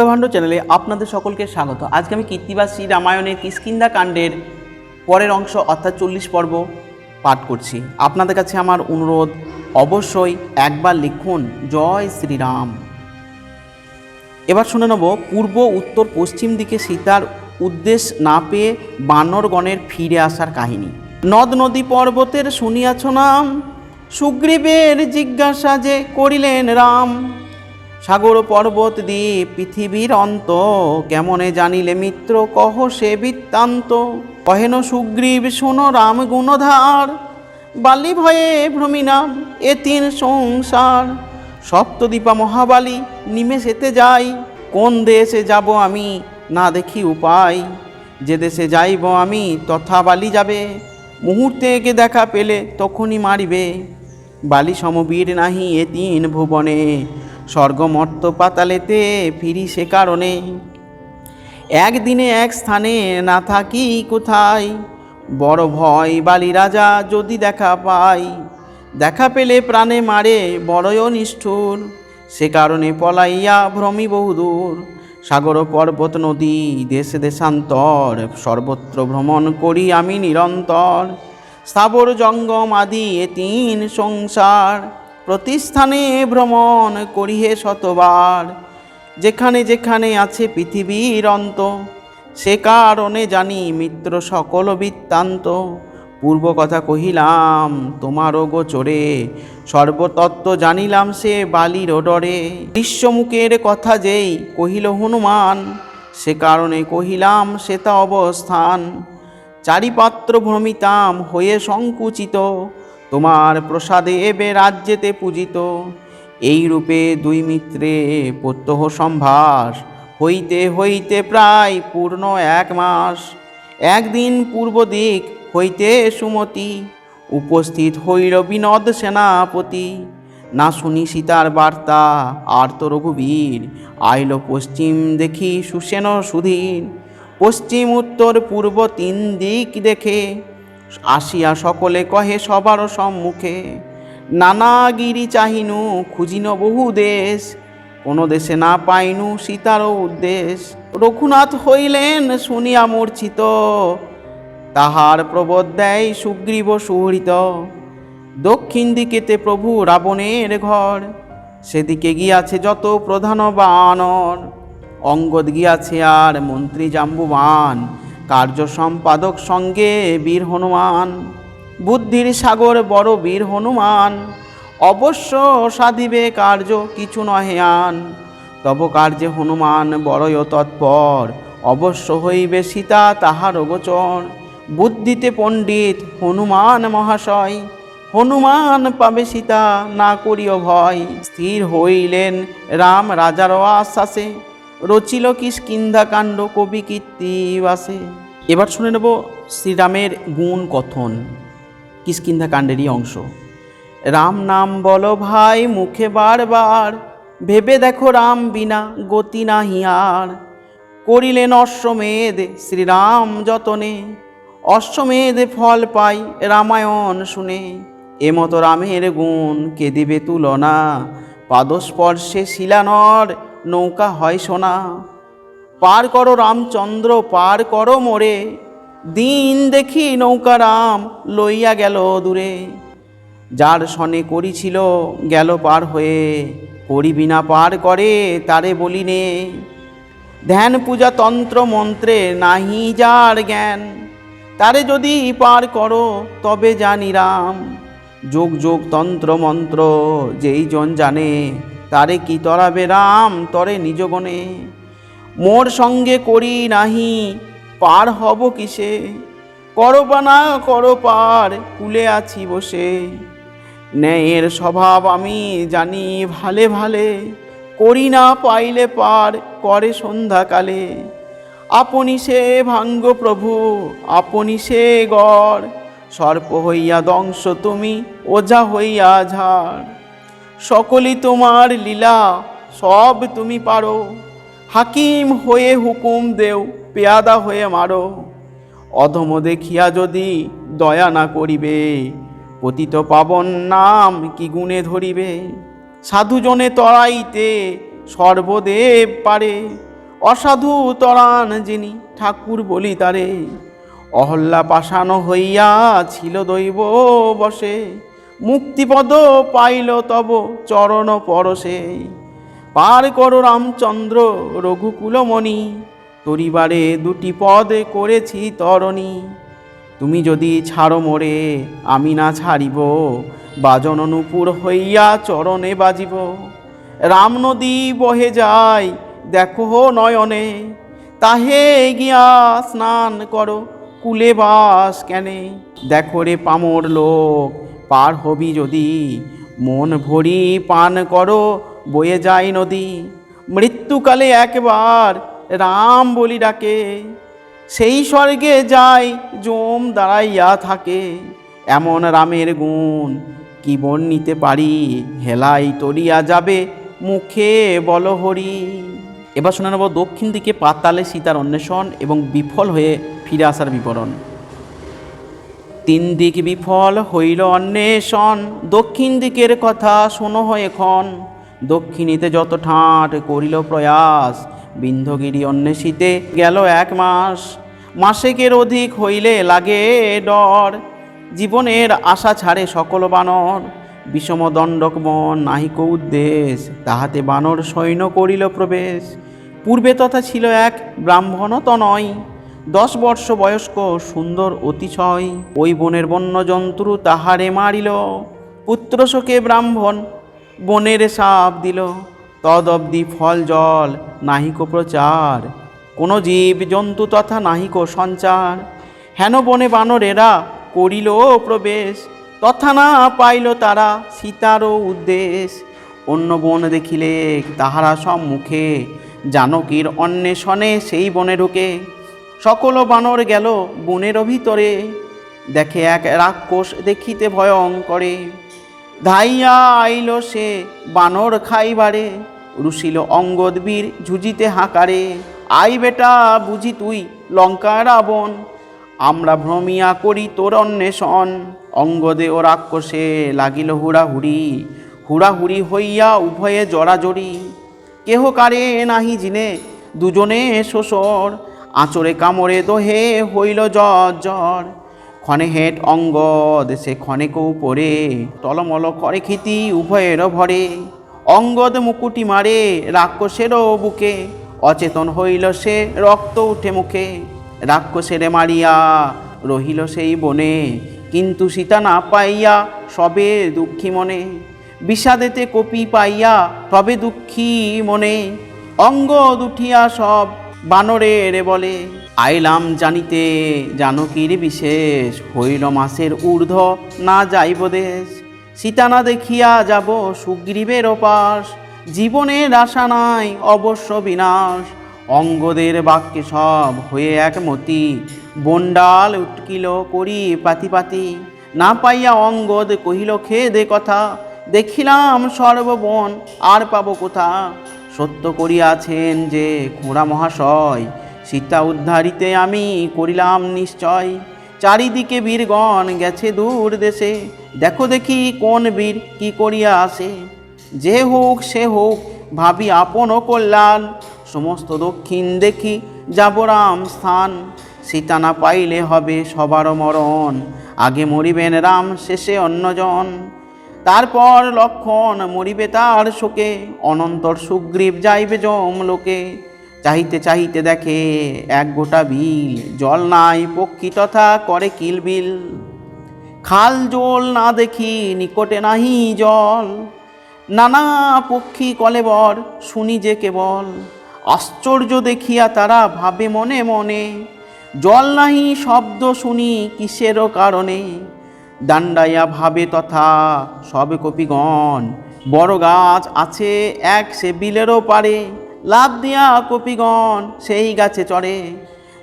সুধাভাণ্ড চ্যানেলে আপনাদের সকলকে স্বাগত। আজকে আমি কীর্তিবাসী রামায়ণের কিষ্কিন্দা কাণ্ডের পরের অংশ অর্থাৎ চল্লিশ পর্ব পাঠ করছি। আপনাদের কাছে আমার অনুরোধ, অবশ্যই একবার লিখুন, জয় শ্রীরাম। এবার শুনে নেব, পূর্ব, উত্তর, পশ্চিম দিকে সীতার উদ্দেশ্য না পেয়ে বানরগণের ফিরে আসার কাহিনী। নদ নদী পর্বতের শুনিয়াছ নাম, সুগ্রীবের জিজ্ঞাসা যে করিলেন রাম। সাগর পর্বত দিয়ে পৃথিবীর অন্ত, কেমনে জানিলে মিত্র, কহ সে বৃত্তান্ত? কহেন সুগ্রীব, শোনো রাম গুণধার, বালি ভয়ে ভ্রমিনাম এ তিন সংসার। সপ্তদীপা মহাবালী, নিমেষেতে যাই, কোন দেশে যাব আমি না দেখি উপায়? যে দেশে যাইব আমি তথা বালি যাবে, মুহূর্তে একে দেখা পেলে তখনই মারিবে। বালি সমবীর নাহি এ তিন ভুবনে। স্বর্গমর্ত পাতালেতে ফিরি সে কারণে। একদিনে এক স্থানে না থাকি কোথায়? বড় ভয় বালি রাজা যদি দেখা পাই দেখা পেলে প্রাণে মারে বড়য় নিষ্ঠুর। সে কারণে পলাইয়া ভ্রমি বহুদূর সাগর, পর্বত, নদী, দেশে, দেশান্তর, সর্বত্র ভ্রমণ করি আমি নিরন্তর। স্থাবর জঙ্গম আদি এ তিন সংসার। প্রতিস্থানে ভ্রমণ করিহে শতবার। যেখানে যেখানে আছে পৃথিবীর অন্ত, সে কারণে জানি মিত্র সকল বৃত্তান্ত। পূর্ব কথা কহিলাম, তোমারও গোচরে সর্বতত্ত্ব জানিলাম সে বালির ডরে। বিশ্বমুখের কথা যেই কহিল হনুমান, সে কারণে কহিলাম সে তা অবস্থান। চারিপাত্র ভ্রমিতাম হয়ে সংকুচিত, তোমার প্রসাদে এবে রাজ্যেতে পূজিত। এই রূপে দুই মিত্রে প্রত্যহ সম্ভাস, হইতে হইতে প্রায় পূর্ণ এক মাস। একদিন পূর্ব দিক হইতে সুমতি, উপস্থিত হইল বিনোদ সেনাপতি। না শুনি সীতার বার্তা আর তো রঘুবীর আইল পশ্চিম দেখি সুসেন সুধীর। পশ্চিম, উত্তর, পূর্ব তিন দিক দেখে। আসিয়া সকলে কহে, সবার সম্মুখে, নানা গিরি চাহিনু, খুঁজিন বহু দেশ, কোনো দেশে না পাইনু সীতারও উদ্দেশ। রঘুনাথ হইলেন শুনিয়া মূর্ছিত, তাহার প্রবোধ দেয় সুগ্রীব সুহৃত। দক্ষিণ দিকেতে প্রভু রাবণের ঘর, সেদিকে গিয়াছে যত প্রধান বানর। অঙ্গদ গিয়াছে আর মন্ত্রী জাম্বুবান, কার্য সম্পাদক সঙ্গে বীর হনুমান। বুদ্ধির সাগর বড় বীর হনুমান, অবশ্য সাধিবে কার্য কিছু নহে আন। তব কার্যে হনুমান বড়য় তৎপর, অবশ্য হইবে সীতা তাহার গোচর। বুদ্ধিতে পণ্ডিত হনুমান মহাশয়, হনুমান পাবে সীতা, না করিও ভয়। স্থির হইলেন রাম রাজার আশ্বাসে রচিল কিষ্কিন্ধা কাণ্ড কবি কীর্তিবাসে এবার শুনে নেব শ্রীরামের গুণ কথন কিষ্কিন্ধা কাণ্ডেরই অংশ। রাম নাম বলো ভাই, মুখে বারবার, ভেবে দেখো রাম বিনা গতি নাহি আর। করিলেন অশ্বমেধ, শ্রীরাম যতনে, অশ্বমেধে ফল পাই রামায়ণ শুনে। এমতো রামের গুণ কে দিবে তুলনা? পাদস্পর্শে শিলানর নৌকা হয় সোনা। পার করো রামচন্দ্র, পার করো মোরে। দিন দেখি নৌকা রাম লইয়া গেল দূরে। যার সনে করিছিল গেল পার হয়ে। করিবি না পার করে তারে বলি নে ধ্যান পূজা তন্ত্র মন্ত্রে নাহি যার জ্ঞান। তারে যদি পার করো তবে জানি রাম। যোগ যোগ তন্ত্র মন্ত্র যেই জন জানে তারে কি তরাবে রাম তরে নিজগণে মোর সঙ্গে করি নাহি, পার হব কিসে? করো বা না করো পার, কুলে আছি বসে। ন্যায়ের স্বভাব আমি জানি ভালে ভালে, করি না পাইলে পার, করে সন্ধ্যাকালে। আপনি সে ভাঙ্গ প্রভু, আপনি সে গড়, সর্প হইয়া দংশ তুমি, ওঝা হইয়া ঝাড়। সকলই তোমার লীলা, সব তুমি পারো। হাকিম হয়ে হুকুম দেও, পেয়াদা হয়ে মারো। অধম দেখিয়া যদি দয়া না করিবে, পতিত পাবন নাম কি গুণে ধরিবে? সাধুজনে তরাইতে সর্বদেব পারে, অসাধু তরান যিনি ঠাকুর বলি তারে। অহল্যা পাশানো হইয়া ছিল দৈব বসে মুক্তিপদ পাইল তব চরণ পরশে। পার করো রামচন্দ্র রঘুকুলমণি, তরিবারে দুটি পদ করেছি তরণী। তুমি যদি ছাড়ো মোরে, আমি না ছাড়িব, বাজন নূপুর হইয়া চরণে বাজিব। রাম নদী বহে যায়, দেখো নয়নে, তাহে গিয়া স্নান করো, কুলে বাস কেনে। দেখো রে পামর লোক পার হবি যদি, মন ভরি পান করো, বয়ে যায় নদী। মৃত্যুকালে একবার রাম বলি ডাকে, সেই স্বর্গে যায় জম দাঁড়াইয়া থাকে। এমন রামের গুণ কি নিতে পারি, হেলাই তরিয়া যাবে মুখে বল হরি। এবার শুনে নেব দক্ষিণ দিকে পাতালে সীতার অন্বেষণ এবং বিফল হয়ে ফিরে আসার বিবরণ। তিন দিক বিফল হইল অন্বেষণ। দক্ষিণ দিকের কথা শোনো এখন। দক্ষিণীতে যত ঠাঁট করিল প্রয়াস বিন্ধগিরি অন্বেষিতে গেল এক মাস। মাসেকের অধিক হইলে লাগে ডর, জীবনের আশা ছাড়ে সকল বানর। বিষম দণ্ডক বন নাহিক উদ্দেশ, তাহাতে বানর সৈন্য করিল প্রবেশ। পূর্বে তথা ছিল এক ব্রাহ্মণ তনয় দশ বর্ষ বয়স্ক সুন্দর অতিশয়, ওই বনের বন্য জন্তু তাহারে মারিল। পুত্রশোকে ব্রাহ্মণ বনের সাপ দিল। তদব্দি ফল জল নাহিক প্রচার, কোনো জীব জন্তু তথা নাহিক সঞ্চার। হেন বনে বানরেরা করিল প্রবেশ, তথা না পাইল তারা সীতারও উদ্দেশ। অন্য বন দেখিলে তাহারা সম্মুখে, জানকীর অন্বেষণে সেই বনে ঢুকে। সকল বানর গেল বনের ভিতরে। দেখে এক রাক্ষস দেখিতে ভয়ঙ্করে। ধাইয়া আইল সে বানর খাইবারে, রুশিল অঙ্গদ বীর ঝুজিতে হাঁকারে। আই বেটা, বুঝি তুই লঙ্কা রাবণ? আমরা ভ্রমিয়া করি তোর অন্বেষণ। অঙ্গদে ও রাক্ষসে লাগিল হুড়াহুড়ি। হুড়াহুড়ি হইয়া উভয়ে জড়াজড়ি। কেহ কারে নাহি জিনে, দুজনে শ্বশর আঁচড়ে কামড়ে দোহে হইল জ্বর জ্বর। ক্ষণে হেট অঙ্গ দেশে ক্ষণে কৌ পরে টলমল করে খিতি উভয়ের ভরে। অঙ্গদ মুকুটি মারে রাক্ষসেরও বুকে, অচেতন হইল সে রক্ত উঠে মুখে। রাক্ষসেরে মারিয়া রহিল সেই বনে, কিন্তু সীতা না পাইয়া সবে দুঃখী মনে। বিষাদেতে কপি পাইয়া তবে দুঃখী মনে। অঙ্গ দুঠিয়া সব বানরের বলে, আইলাম জানিতে জানকীর বিশেষ? হইল মাসের ঊর্ধ্ব, না যাইব দেশ। সীতা না দেখিয়া যাব সুগ্রীবের ওপাস। জীবনের আশা নাই, অবশ্য বিনাশ। অঙ্গদের বাক্যে সব হয়ে একমতি বন্ডাল উটকিল করি পাতি পাতি। না পাইয়া অঙ্গদ কহিল, খেদে কথা। দেখিলাম সর্ববন, আর পাবো কোথা? সত্য করিয়াছেন যে খোঁড়া মহাশয়, সীতা উদ্ধারিতে আমি করিলাম নিশ্চয়। চারিদিকে বীরগণ গেছে দূর দেশে, দেখো দেখি কোন বীর কি করিয়া আসে। যে হোক, সে হোক, ভাবি আপন কল্যাণ, সমস্ত দক্ষিণ দেখি যাব রাম স্থান। সীতা না পাইলে হবে সবার মরণ, আগে মরিবেন রাম শেষে অন্যজন। তারপর লক্ষণ মরিবে তার শোকে, অনন্তর সুগ্রীব যাইবে জম লোকে। চাহিতে চাহিতে দেখে এক গোটা বিল, জল নাই পক্ষী তথা করে কিলবিল খাল জল না দেখি, নিকটে নাহি জল। নানা পক্ষী কলেবর শুনি যে কেবল। আশ্চর্য দেখিয়া তারা ভাবে মনে মনে। জল নাহি শব্দ শুনি কিসেরও কারণে? দাণ্ডাইয়া ভাবে তথা সবে কপিগণ। বড় গাছ আছে এক সে বিলেরও পারে লাভ দিয়া কপিগণ সেই গাছে চড়ে।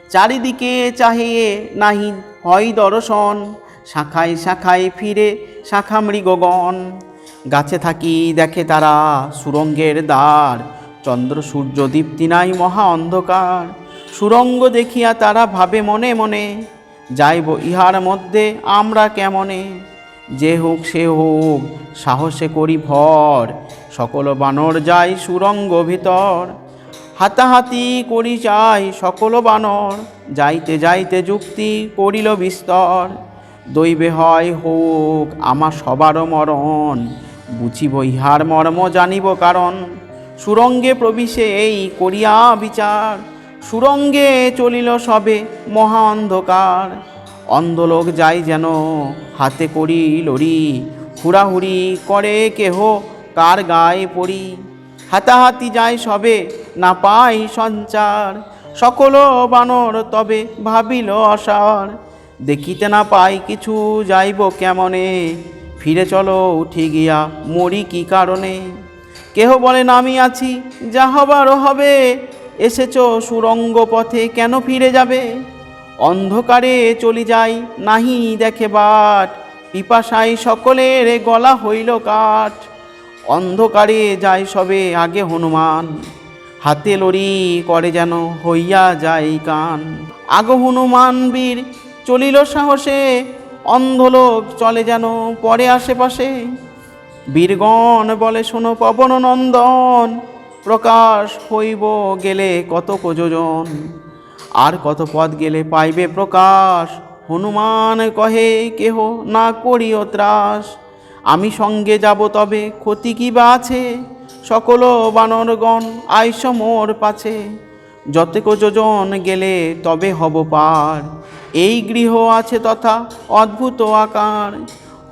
চারিদিকে চাহিয়ে নাহি হয় দর্শন, শাখায় শাখায় ফিরে শাখা মৃগগণ। গাছে থাকি দেখে তারা সুরঙ্গের দ্বার, চন্দ্র সূর্য দীপ্তি নাই মহা অন্ধকার। সুরঙ্গ দেখিয়া তারা ভাবে মনে মনে যাইব ইহার মধ্যে আমরা কেমনে? যে হোক সে হোক, সাহসে করি ভর, সকল বানর যাই সুরঙ্গ ভিতর। হাতাহাতি করি চাই সকল বানর, যাইতে যাইতে যুক্তি করিল বিস্তর। দৈবে হয় হোক আমার সবারও মরণ, বুঝিব ইহার মর্ম, জানিব কারণ। সুরঙ্গে প্রবিশে এই করিয়া বিচার। সুরঙ্গে চলিল সবে মহা অন্ধকার। অন্ধলোক যাই যেন হাতে করি লড়ি, হুড়াহুড়ি করে কেহ কার গায়ে পড়ি। হাতাহাতি যায় সবে না পাই সঞ্চার, সকল বানর তবে ভাবিল অসার দেখিতে না পাই কিছু যাইব কেমনে, ফিরে চলো উঠি গিয়া মরি কি কারণে। কেহ বলে নামি আছি যা হবারও হবে এসেছ সুরঙ্গ পথে কেন ফিরে যাবে? অন্ধকারে চলি যাই নাহি দেখে বাট পিপাসাই সকলের গলা হইল কাঠ। অন্ধকারে যায় সবে আগে হনুমান, হাতে লড়ি করে যেন হইয়া যাই কান। আগ হনুমান বীর চলিল সাহসে, অন্ধলোক চলে যেন পরে আশেপাশে। বীরগণ বলে শোনো পবন নন্দন প্রকাশ হইব গেলে কত যোজন আর কত পথ গেলে পাইবে প্রকাশ? হনুমান কহে, কেহ না করিও ত্রাস। আমি সঙ্গে যাব তবে ক্ষতি কি বা আছে? সকল বানরগণ, আইস মোর পাছে। যতেক যোজন গেলে তবে হব পার। এই গৃহ আছে তথা অদ্ভুত আকার।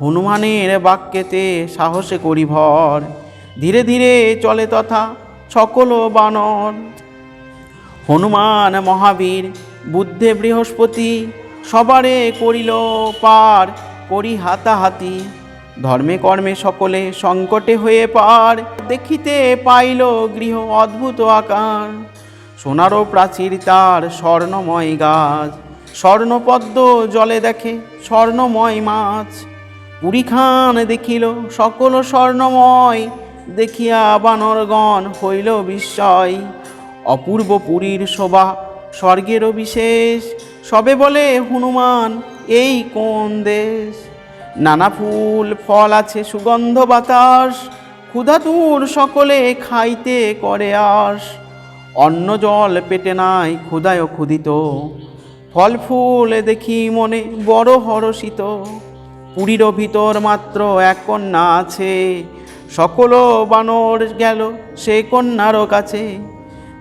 হনুমানের বাক্যেতে সাহসে করি ভর। ধীরে ধীরে চলে তথা সকল বানর। হনুমান, মহাবীর, বুদ্ধে বৃহস্পতি, সবারে করিল পার, করি হাতাহাতি। ধর্মে কর্মে সকলে সংকটে হয়ে পার, দেখিতে পাইল গৃহ অদ্ভুত আকার। সোনারও প্রাচীর তার স্বর্ণময় গাছ। স্বর্ণপদ্ম জলে দেখে স্বর্ণময় মাছ। পুরী খান দেখিল সকল স্বর্ণময় দেখিয়া বানরগণ হইল বিস্ময়। অপূর্ব পুরীর শোভা স্বর্গেরও বিশেষ সবে বলে, হনুমান, এই কোন দেশ? নানা ফুল, ফল আছে, সুগন্ধ বাতাস। ক্ষুধাতুর সকলে খাইতে করে আস। অন্ন জল পেটে নাই, ক্ষুধায় ক্ষুধিত। ফল ফুল দেখি মনে বড় হরষিত। পুরীর ভিতর মাত্র এক কন্যা আছে। সকল বানর গেল, সে কন্যারও কাছে।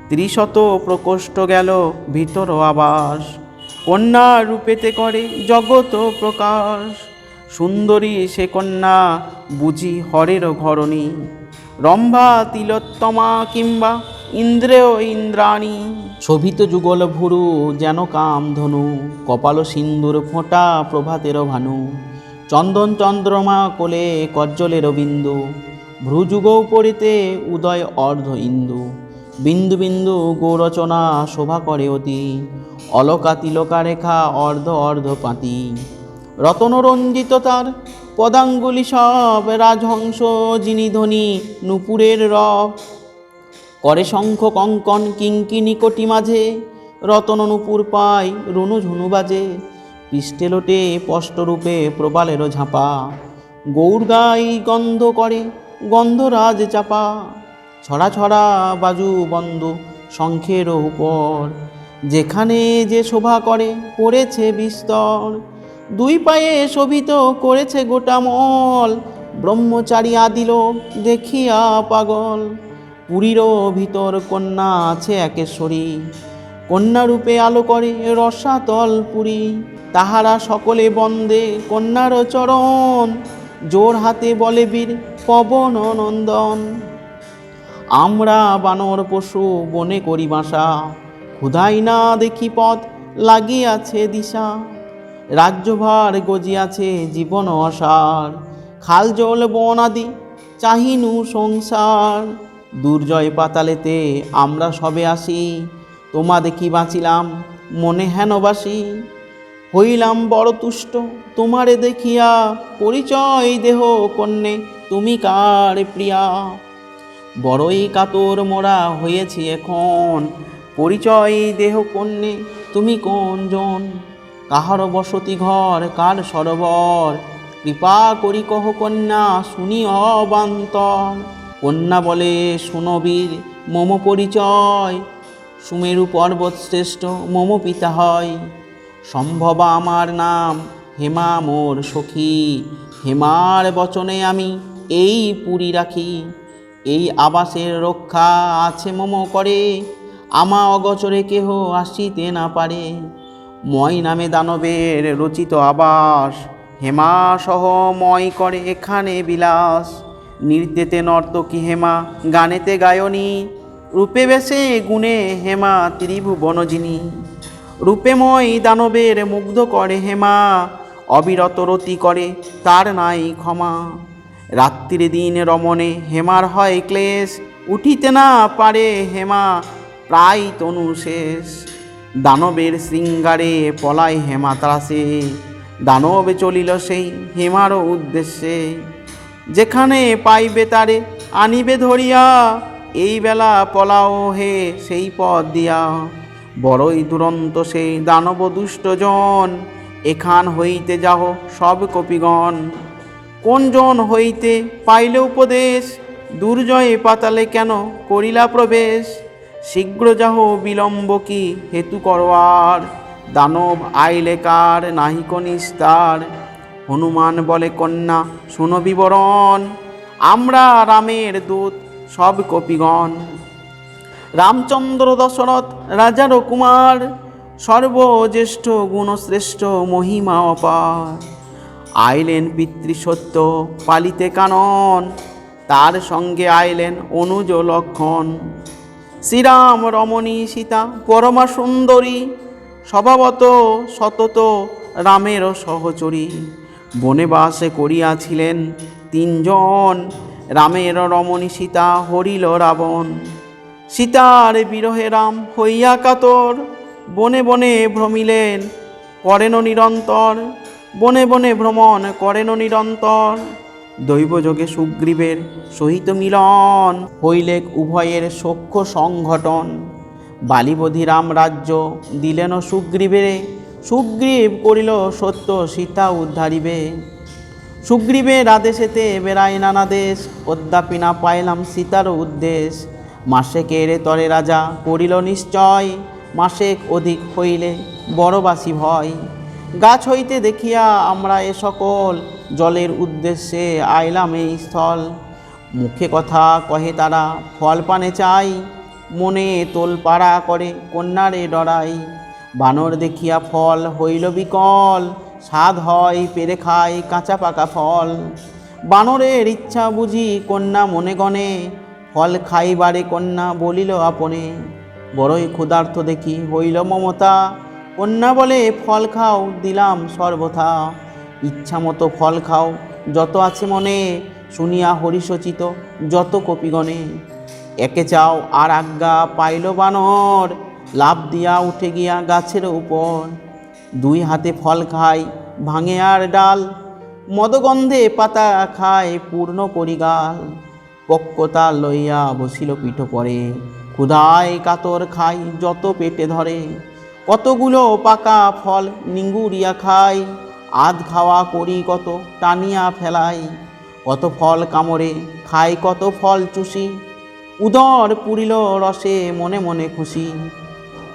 ত্রিশত প্রকোষ্ঠ গেল ভিতর আবাস। কন্যা রূপেতে করে জগত প্রকাশ। সুন্দরী সে কন্যা বুঝি হরের ঘরণী। রম্ভা, তিলোত্তমা কিংবা ইন্দ্রেয় ইন্দ্রাণী। শোভিত যুগল ভুরু যেন কাম ধনু কপাল সিন্দুর ফোঁটা প্রভাতের ভানু। চন্দন চন্দ্রমা কোলে কজ্জলের বিন্দু। ভ্রুযুগ পড়িতে উদয় অর্ধ ইন্দু। বিন্দু বিন্দু গৌরচনা শোভা করে অতি। অলকা তিলকা রেখা অর্ধ অর্ধ পাতি। রতনরঞ্জিত তার পদাঙ্গুলি সব রাজহংস, যিনি ধ্বনি নুপুরের রব। করে শঙ্খ কঙ্কন কিঙ্কিনি কোটি মাঝে, রতন নুপুর পাই রুনু ঝুনু বাজে। পৃষ্ঠে লোটে স্পষ্টরূপে প্রবালেরও ঝাঁপা। গৌর গাই গন্ধ করে গন্ধরাজ চাপা। ছড়া ছড়া বাজু বন্ধ শঙ্খের উপর। যেখানে যে শোভা করে, পড়েছে বিস্তর। দুই পায়ে শোভিত করেছে গোটা মল। ব্রহ্মচারী আদিল দেখিয়া পাগল। পুরীরও ভিতর কন্যা আছে একেশ্বরী। কন্যারূপে আলো করে রসাতল পুরী। তাহারা সকলে বন্দে কন্যার চরণ। জোর হাতে বলে বীর পবন নন্দন। আমরা বানর পশু বনে করি বাসা, ক্ষুধাই না দেখি পথ লাগিয়াছে দিশা। রাজ্যভার গজিয়াছে জীবন অসার, খাল জল বন আদি চাহিনু সংসার। দুর্জয় পাতালেতে আমরা সবে আসি তোমা দেখি বাঁচিলাম মনে হেনবাসী। হইলাম বড় তুষ্ট, তোমারে দেখিয়া পরিচয় দেহ কন্যে, তুমি কার প্রিয়া? বড়ই কাতর মোরা হয়েছি এখন, পরিচয় দেহ কন্যে, তুমি কোন জন কাহার বসতি ঘর, কার সরোবর? কৃপা করি কহ কন্যা, শুনি অবান্তর। কন্যা বলে শুনবীর মম পরিচয়। সুমেরু পর্বত শ্রেষ্ঠ, মম পিতা হয়। সম্ভবা আমার নাম, হেমা মোর সখী। হেমার বচনে আমি এই পুরী রাখি। এই আবাসের রক্ষা আছে মম করে। আমা অগচরে কেহ আসিতে না পারে। ময় নামে দানবের রচিত আবাস। হেমা সহ ময় করে এখানে বিলাস। নৃত্যেতে নর্তকী হেমা, গানেতে গায়নী। রূপে বেশে গুণে হেমা ত্রিভুবন যিনি রূপেময় দানবের মুগ্ধ করে হেমা অবিরত রতি করে, তার নাই ক্ষমা। রাত্রির দিন রমণে হেমার হয় ক্লেশ, উঠিতে না পারে হেমা প্রায় তনু শেষ। দানবের শৃঙ্গারে পলায় হেমা ত্রাসে, দানব চলিল সেই হেমারও উদ্দেশ্যে। যেখানে পাইবে তারে, আনিবে ধরিয়া, এই বেলা পলাও হে সেই পথ দিয়া। বড়ই দুরন্ত সেই দানব দুষ্টজন এখান হইতে যাহ সব কপিগণ। কোন জন হইতে পাইলে উপদেশ? দুর্জয়ে পাতালে কেন করিলা প্রবেশ? শীঘ্র যাহ বিলম্ব কি হেতু করবার? দানব আইলে কার? নাহিক নিস্তার হনুমান বলে, কন্যা, শোনো বিবরণ। আমরা রামের দূত, সব কপিগণ। রামচন্দ্র দশরথ রাজার কুমার, সর্বজ্যেষ্ঠ গুণশ্রেষ্ঠ মহিমা অপার। আইলেন পিতৃসত্য পালিতে কানন, তার সঙ্গে আইলেন অনুজ লক্ষণ। শ্রীরাম, রমণী, সীতা, পরমা সুন্দরী, স্বভাবত সতত রামেরও সহচরী। বনেবাসে করিয়াছিলেন তিনজন, রামের, রমণী, সীতা, হরিল, রাবণ। সীতার বিরহে রাম হইয়া কাতর। বনে বনে ভ্রমিলেন করেন নিরন্তর। বনে বনে ভ্রমণ করেন নিরন্তর। দৈবযোগে সুগ্রীবের সহিত মিলন হইলেক উভয়ের সখ্য সংঘটন। বালিবধি রাম রাজ্য দিলেন সুগ্রীবের। সুগ্রীব করিল সত্য, সীতা উদ্ধারিবে। সুগ্রীবের আদেশেতে বেড়াই নানা দেশ, অদ্যাপি না পাইলাম সীতার উদ্দেশ। মাসেকের তরে রাজা করিল নিশ্চয়, মাসেক অধিক হইলে বড়বাসী ভয়। গাছ হইতে দেখিয়া আমরা এ সকল জলের উদ্দেশ্যে আইলাম এই স্থল। মুখে কথা কহে তারা, ফল পানে চাই, মনে তোলপাড়া করে কন্যারে ডরাই। বানর দেখিয়া ফল হইল বিকল, স্বাদ হয় পেরে খায় কাঁচা পাকা ফল। বানরের ইচ্ছা বুঝি কন্যা মনে গণে ফল খাইবারে কন্যা বলিল, আপনে বড়ই ক্ষুধার্থ দেখি। হইল মমতা, কন্যা বলে, ফল খাও, দিলাম সর্বথা। ইচ্ছা মতো ফল খাও, যত আছে মনে, শুনিয়া হরিশচিত, যত কপিগণে। একে চাও আর আজ্ঞা পাইল বানর, লাভ দিয়া উঠে গিয়া গাছের উপর। দুই হাতে ফল খায় ভাঙে আর ডাল, মদগন্ধে পাতা খায়, পূর্ণ করিগাল পক্কতা লইয়া বসিল পিঠ পরে। ক্ষুধায় কাতর খাই যত পেটে ধরে। কতগুলো পাকা ফল নিঙ্গুরিয়া খাই আধ খাওয়া করি কত টানিয়া ফেলাই কত ফল কামড়ে, খাই কত ফল চুষি। উদর পুরিল রসে মনে মনে খুশি।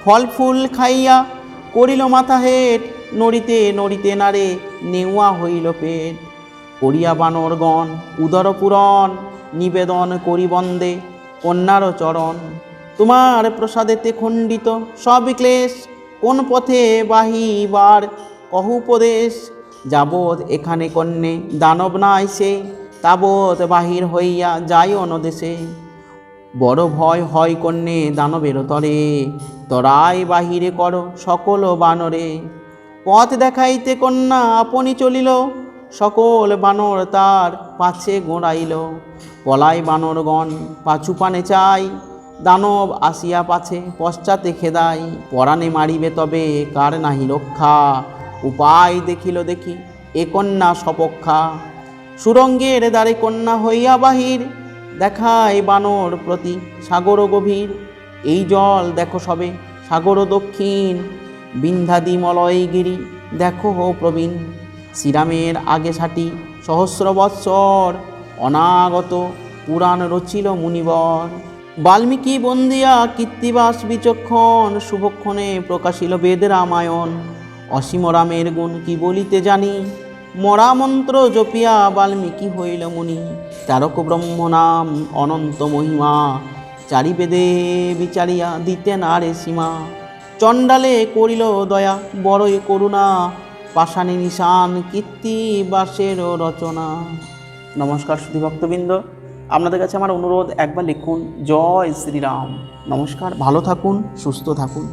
ফল ফুল খাইয়া করিল মাথা হেট, নড়িতে নড়িতে নাড়ে নেওয়া হইল পেট। করিয়া বানরগণ উদর পূরণ নিবেদন করি বন্দে, কন্যার চরণ। তোমার প্রসাদেতে খণ্ডিত সব ক্লেশ, কোন পথে বাহিবার কহুপদেশ যাবৎ এখানে কন্যে দানব না আইসে তাবৎ বাহির হইয়া যাই অনদেশে। বড় ভয় হয় কন্যে দানবের তরে তরাই বাহিরে কর সকল বানরে। পথ দেখাইতে কন্যা আপনি চলিল সকল বানর তার পাছে গোড়াইল। পলাই বানরগণ পাছু পানে চাই, দানব আসিয়া পাছে পশ্চাতে খেদাই। পরাণে মারিবে তবে কার নাহি রক্ষা? উপায় দেখিল দেখি, এ কন্যা সপক্ষা। সুরঙ্গের দ্বারে কন্যা হইয়া বাহির, দেখায় বানর প্রতি সাগর গভীর। এই জল দেখো সবে, সাগর দক্ষিণ। বিন্ধ্যাদি মলয়গিরি দেখো হো প্রবীণ। শ্রীরামের আগে সাটি সহস্র বৎসর অনাগত পুরাণ রচিল মুনিবর। বাল্মীকি বন্দিয়া কীর্তিবাস বিচক্ষণ শুভক্ষণে প্রকাশিল বেদ রামায়ণ। অসীম রামের গুণ কি বলিতে জানি? মরা মন্ত্র জপিয়া বাল্মীকি হইল মুনি। তারক ব্রহ্ম নাম অনন্ত মহিমা। চারি বেদে বিচারিয়া দিতেন আরে সীমা। চণ্ডালে করিল দয়া, বড়ই করুণা। পাষাণী নিশান কীর্তি বাসেরও রচনা। নমস্কার সুধী ভক্তবৃন্দ। আপনাদের কাছে আমার অনুরোধ, একবার লিখুন, জয় শ্রীরাম। নমস্কার, ভালো থাকুন, সুস্থ থাকুন।